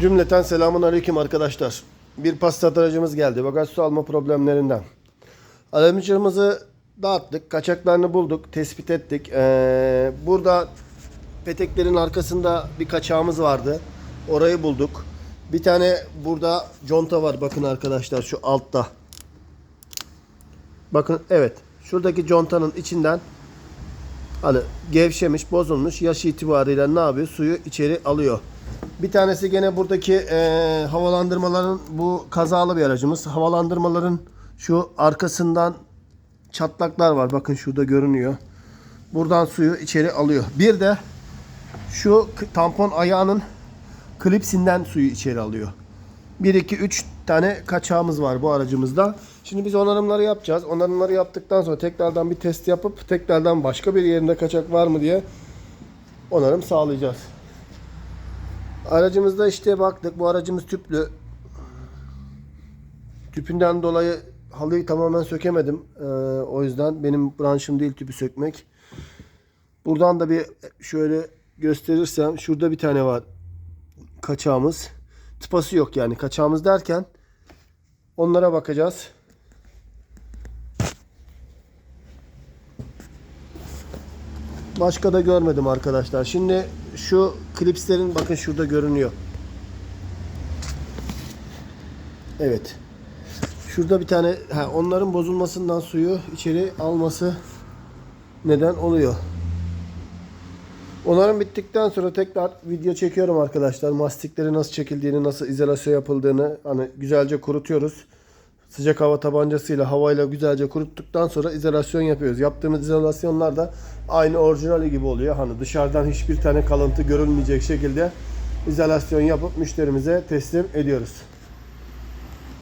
Cümleten selamun aleyküm arkadaşlar. Bir Passat aracımız geldi. Bagaj su alma problemlerinden. Aracımızı dağıttık. Kaçaklarını bulduk. Tespit ettik. Ee, burada peteklerin arkasında bir kaçağımız vardı. Orayı bulduk. Bir tane burada conta var. Bakın arkadaşlar şu altta. Bakın evet. Şuradaki contanın içinden Hani gevşemiş, bozulmuş. Yaş itibariyle ne yapıyor? Suyu içeri alıyor. Bir tanesi gene buradaki eee, havalandırmaların bu kazalı bir aracımız. Havalandırmaların şu arkasından çatlaklar var. Bakın şurada görünüyor. Buradan suyu içeri alıyor. Bir de şu tampon ayağının klipsinden suyu içeri alıyor. 1 2 3 tane kaçağımız var bu aracımızda. Şimdi biz onarımları yapacağız. Onarımları yaptıktan sonra tekrardan bir test yapıp tekrardan başka bir yerinde kaçak var mı diye onarım sağlayacağız. Aracımızda işte baktık. Bu aracımız tüplü. Tüpünden dolayı halıyı tamamen sökemedim. Ee, o yüzden benim branşım değil tüpü sökmek. Buradan da bir şöyle gösterirsem şurada bir tane var kaçağımız. Tıpası yok yani kaçağımız derken onlara bakacağız. Başka da görmedim arkadaşlar. Şimdi şu klipslerin bakın şurada görünüyor. Evet. Şurada bir tane ha, onların bozulmasından suyu içeri alması neden oluyor. Onarım bittikten sonra tekrar video çekiyorum arkadaşlar. Mastikleri nasıl çekildiğini, nasıl izolasyon yapıldığını hani güzelce kurutuyoruz. Sıcak hava tabancasıyla havayla güzelce kuruttuktan sonra izolasyon yapıyoruz. Yaptığımız izolasyonlar da aynı orijinali gibi oluyor. Hani dışarıdan hiçbir tane kalıntı görülmeyecek şekilde izolasyon yapıp müşterimize teslim ediyoruz.